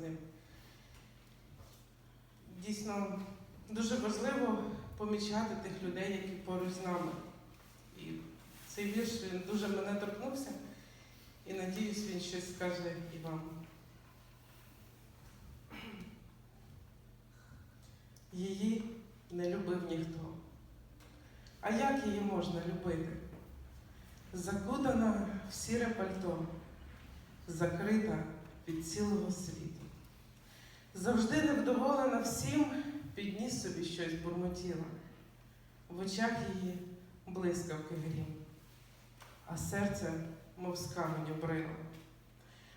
ним. Дійсно, дуже важливо помічати тих людей, які поруч з нами. І цей вірш він дуже мене торкнувся, і надіюсь, він щось скаже і вам. Її не любив ніхто. А як її можна любити? Закутана в сіре пальто, закрита від цілого світу. Завжди невдоволена всім, підніс собі щось бурмотіла. В очах її блискавки грім, а серце, мов з каменю брило.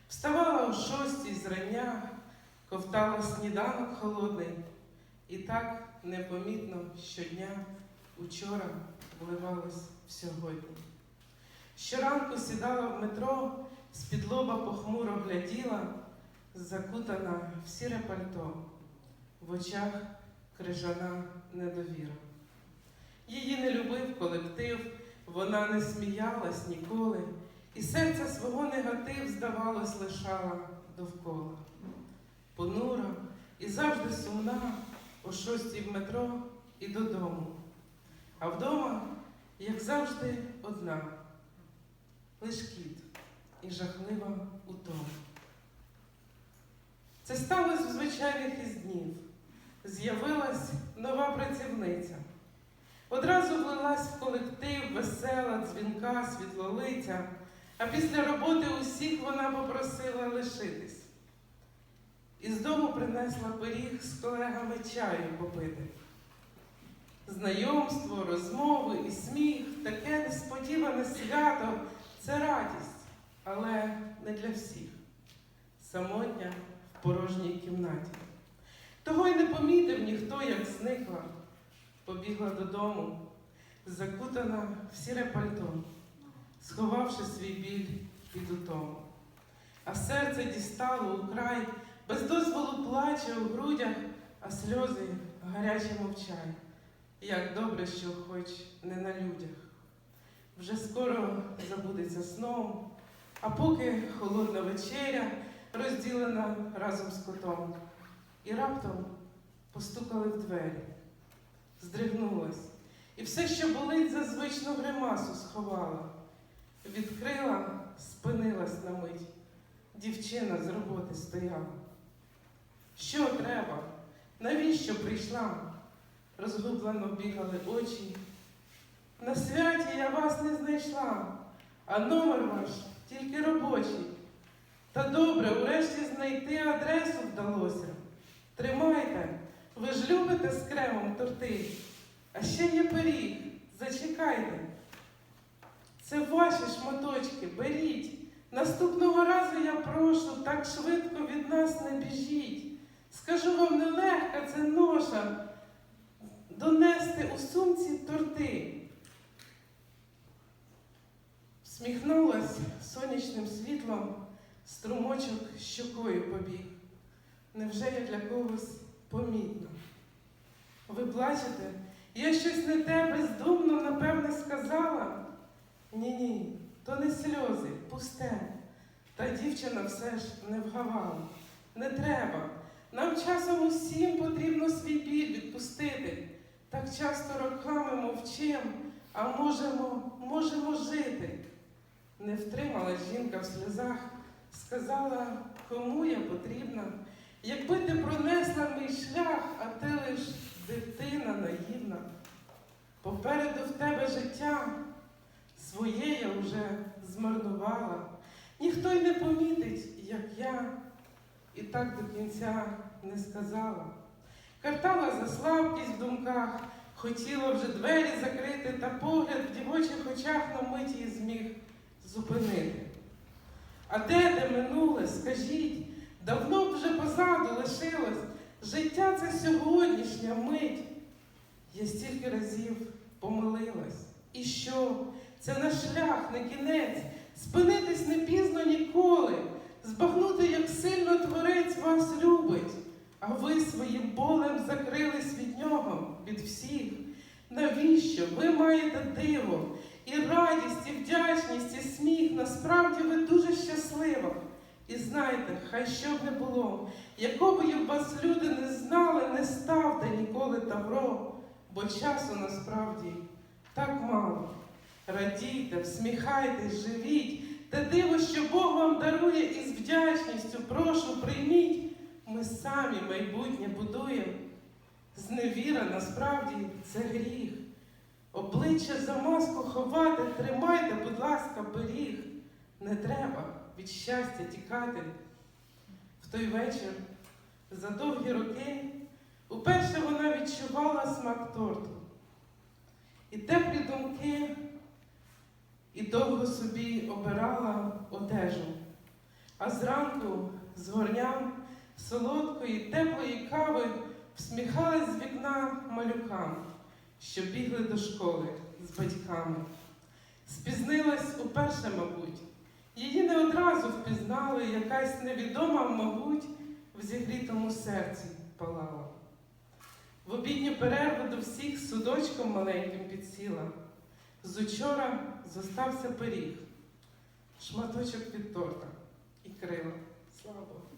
Вставала о шостій зрання, ковтала сніданок холодний, і так непомітно щодня учора вливалось в сьогодні. Щоранку сідала в метро, з-під похмуро гляділа, закутана в сіре пальто, в очах крижана недовіра. Її не любив колектив, вона не сміялась ніколи, і серце свого негатив, здавалось, лишала довкола. Понура і завжди сумна, о шостій в метро і додому. А вдома, як завжди, одна, лиш кіт і жахлива утома. Це сталося в звичайних із днів. З'явилась нова працівниця. Одразу влилась в колектив, весела, дзвінка, світлолиця, а після роботи усіх вона попросила лишитись. Із дому принесла пиріг з колегами чаю попити. Знайомство, розмови і сміх, таке несподіване свято це радість, але не для всіх. Самотня в порожній кімнаті. Того й не помітив ніхто, як зникла, побігла додому, закутана в сіре пальто, сховавши свій біль під утому. А серце дістало у край, без дозволу плаче у грудях, а сльози гаряче мовчай. Як добре, що хоч не на людях. Вже скоро забудеться сном, а поки холодна вечеря розділена разом з котом. І раптом постукали в двері, здригнулась, і все, що болить, за звичну гримасу сховала. Відкрила, спинилась на мить. Дівчина з роботи стояла. Що треба? Навіщо прийшла? Розгублено бігали очі. На святі я вас не знайшла, а номер ваш тільки робочий. Та добре, урешті знайти адресу вдалося. Тримайте, ви ж любите з кремом торти. А ще є пиріг, зачекайте. Це ваші шматочки, беріть. Наступного разу я прошу, так швидко від нас не біжіть. Скажу вам нелегка це ноша донести у сумці торти. Всміхнулась сонячним світлом, струмочок щокою побіг. Невже я для когось помітна? Ви плачете? Я щось не те бездумно, напевне, сказала? Ні-ні, то не сльози, пусте. Та дівчина все ж не вгавала. Не треба. Нам часом усім потрібно свій біль відпустити. Так часто роками мовчим, а можемо, можемо жити. Не втримала жінка в сльозах, сказала, кому я потрібна. Якби ти пронесла мій шлях, а ти лиш дитина наївна. Попереду в тебе життя своє я вже змарнувала. Ніхто й не помітить, як я, і так до кінця не сказала. Картала за слабкість в думках, хотіла вже двері закрити, та погляд в дівочих очах на мить її зміг зупинити. А де де минуле, скажіть, давно б вже позаду лишилось. Життя це сьогоднішня мить. Я стільки разів помилилась. І що? Це наш шлях, не кінець. Спинитись не пізно ніколи, збагнути, як сильно творець вас любить, а ви своїм болем закрились від нього, від всіх. Навіщо? Ви маєте диво, і радість, і вдячність, і сміх. Насправді ви дуже щаслива. І знайте, хай що б не було, якого б вас люди не знали, не ставте ніколи тавро, бо часу насправді так мало. Радійте, всміхайтесь, живіть, те диво, що Бог вам дарує із вдячністю, прошу, прийміть. Ми самі майбутнє будуємо. Зневіра насправді це гріх. Обличчя за маску ховати, тримайте, будь ласка, беріг. Не треба від щастя тікати. В той вечір, за довгі роки, уперше вона відчувала смак торту. І теплі думки, і довго собі обирала одежу. А зранку з горням солодкої, теплої кави всміхалась з вікна малюкам, що бігли до школи з батьками. Спізнилась уперше, мабуть. Її не одразу впізнали, якась невідома, мабуть, в зігрітому серці палала. В обідню перерву до всіх судочком маленьким підсіла. З учора зостався пиріг, шматочок від торта і крила. Слава Богу.